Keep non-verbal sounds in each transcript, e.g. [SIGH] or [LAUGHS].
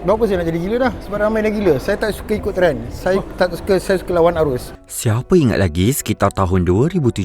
Berapa saya nak jadi gila dah Sebab ramai dah gila Saya tak suka ikut trend Saya tak suka Saya suka lawan arus Siapa ingat lagi sekitar tahun 2017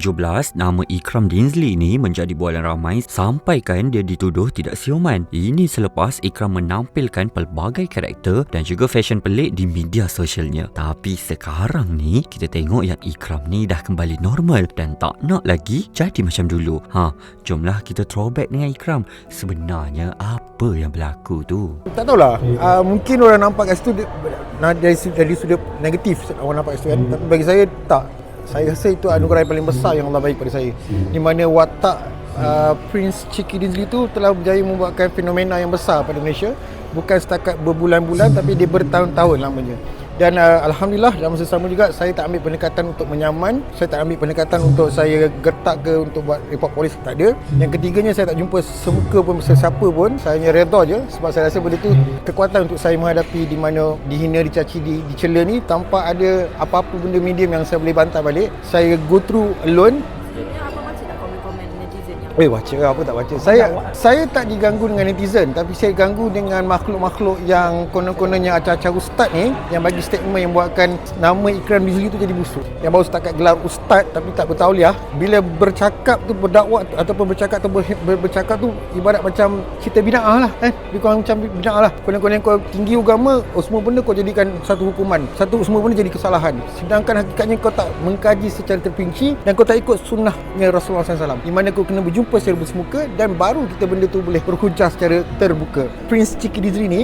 nama Ikram Dinsley ini menjadi bualan ramai sampaikan dia dituduh tidak siuman. Ini selepas Ikram menampilkan pelbagai karakter dan juga fashion pelik di media sosialnya. Tapi sekarang ni kita tengok yang Ikram ni dah kembali normal dan tak nak lagi jadi macam dulu. Ha, jomlah kita throwback dengan Ikram. Sebenarnya apa yang berlaku tu? Tak tahulah uh, Mungkin orang nampak kat situ dia- dari, dari sudut negatif Orang nampak kat situ kan. Tapi bagi saya tak. Saya rasa itu anugerah yang paling besar Yang Allah bagi pada saya. Di mana watak uh, Prince Chiki Dinsley tu Telah berjaya membuatkan fenomena yang besar pada Malaysia. Bukan setakat berbulan-bulan Tapi dia bertahun-tahun lamanya dan uh, Alhamdulillah dalam masa sama juga saya tak ambil pendekatan untuk menyaman. Saya tak ambil pendekatan untuk saya gertak ke untuk buat report polis Tak ada. Yang ketiganya saya tak jumpa semuka pun sesiapa pun. Saya hanya redha je Sebab saya rasa benda tu kekuatan untuk saya menghadapi di mana dihina, dicaci, di, dicela ni Tanpa ada apa-apa benda medium yang saya boleh bantah balik. Saya go through alone Eh baca apa tak baca? Saya saya tak diganggu dengan netizen Tapi saya ganggu dengan makhluk-makhluk yang Konon-kononnya acah-acah ustaz ni Yang bagi statement yang buatkan Nama Ikram Dizli tu jadi busuk. Yang baru setakat gelar ustaz Tapi tak bertauliah Bila bercakap tu berdakwah Ataupun bercakap tu ber, ber, Bercakap tu Ibarat macam Kita bina'ah lah eh? Lebih kurang macam bina'ah lah. Konon-konon kau tinggi agama oh, Semua benda kau jadikan satu hukuman. Satu semua benda jadi kesalahan. Sedangkan hakikatnya kau tak mengkaji secara terperinci Dan kau tak ikut sunnahnya Rasulullah SAW Di mana kau kena berjumpa secara bersemuka Dan baru kita benda tu boleh berhujah secara terbuka Prince Chiki Dizri ni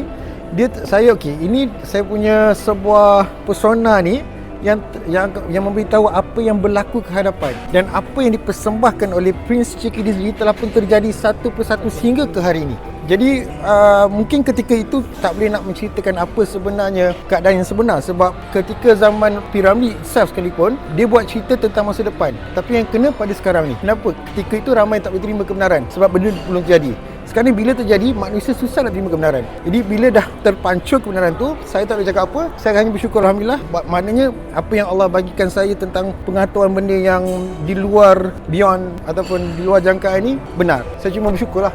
dia saya okey ini saya punya sebuah persona ni yang yang yang memberitahu apa yang berlaku ke hadapan dan apa yang dipersembahkan oleh Prince Chiki Dizli telah pun terjadi satu persatu sehingga ke hari ini. Jadi uh, mungkin ketika itu tak boleh nak menceritakan apa sebenarnya keadaan yang sebenar sebab ketika zaman piramid itself sekalipun dia buat cerita tentang masa depan. Tapi yang kena pada sekarang ni. Kenapa? Ketika itu ramai tak boleh terima kebenaran sebab benda belum terjadi. Sekarang ni bila terjadi manusia susah nak terima kebenaran. Jadi bila dah terpancur kebenaran tu, saya tak boleh cakap apa. Saya hanya bersyukur alhamdulillah. Ba- Maknanya apa yang Allah bagikan saya tentang pengetahuan benda yang di luar beyond ataupun di luar jangkaan ni benar. Saya cuma bersyukur lah.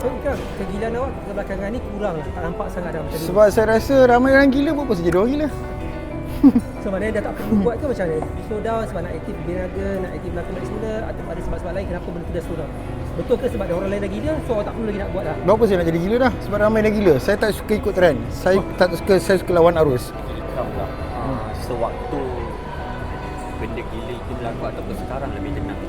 So Ikram, kegilaan awak kebelakangan ni kurang lah. Tak nampak sangat dah macam ni. Sebab saya rasa ramai orang gila buat apa saja dia orang gila. [LAUGHS] So maknanya dah tak perlu buat ke macam mana? Slow down sebab nak aktif berniaga, nak aktif belakang balik semula atau ada sebab-sebab lain kenapa benda tu dah slow down? Betul ke sebab ada orang lain dah gila so awak tak perlu lagi nak buat dah? Buat apa saya nak jadi gila dah? Sebab ramai dah gila. Saya tak suka ikut trend. Saya tak suka saya suka lawan arus. Ikram lah. Hmm. Sewaktu benda gila itu berlaku ataupun sekarang lebih tenang.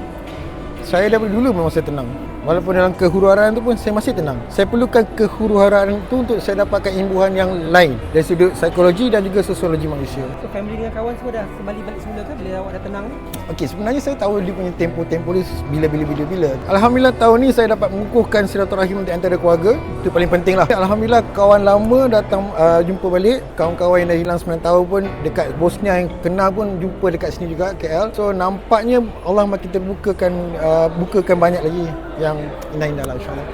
Saya daripada dulu memang saya tenang. Walaupun dalam kehuru-haraan tu pun saya masih tenang. Saya perlukan kehuru-haraan tu untuk saya dapatkan imbuhan yang lain dari sudut psikologi dan juga sosiologi manusia. So family dengan kawan semua dah kembali balik semula ke bila awak dah tenang ni? Okey, sebenarnya saya tahu dia punya tempo-tempo dia bila-bila bila-bila. Alhamdulillah tahun ni saya dapat mengukuhkan silaturahim di antara keluarga. Itu paling penting lah. Alhamdulillah kawan lama datang uh, jumpa balik. Kawan-kawan yang dah hilang 9 tahun pun dekat Bosnia yang kenal pun jumpa dekat sini juga KL. So nampaknya Allah makin terbukakan uh, bukakan banyak lagi yang indah-indah lah insyaAllah.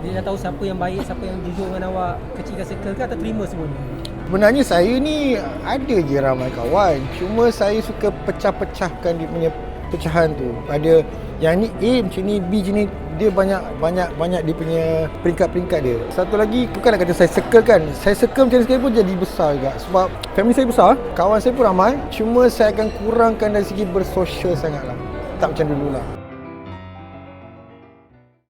Dia dah tahu siapa yang baik, siapa yang jujur dengan awak, kecilkan circle ke atau terima semuanya? Sebenarnya saya ni ada je ramai kawan. Cuma saya suka pecah-pecahkan dia punya pecahan tu. Ada yang ni A macam ni, B macam ni. Dia banyak banyak banyak dia punya peringkat-peringkat dia. Satu lagi bukan nak kata saya circle kan. Saya circle macam sekali pun jadi besar juga. Sebab family saya besar, kawan saya pun ramai. Cuma saya akan kurangkan dari segi bersosial sangat lah. Tak macam dulu lah.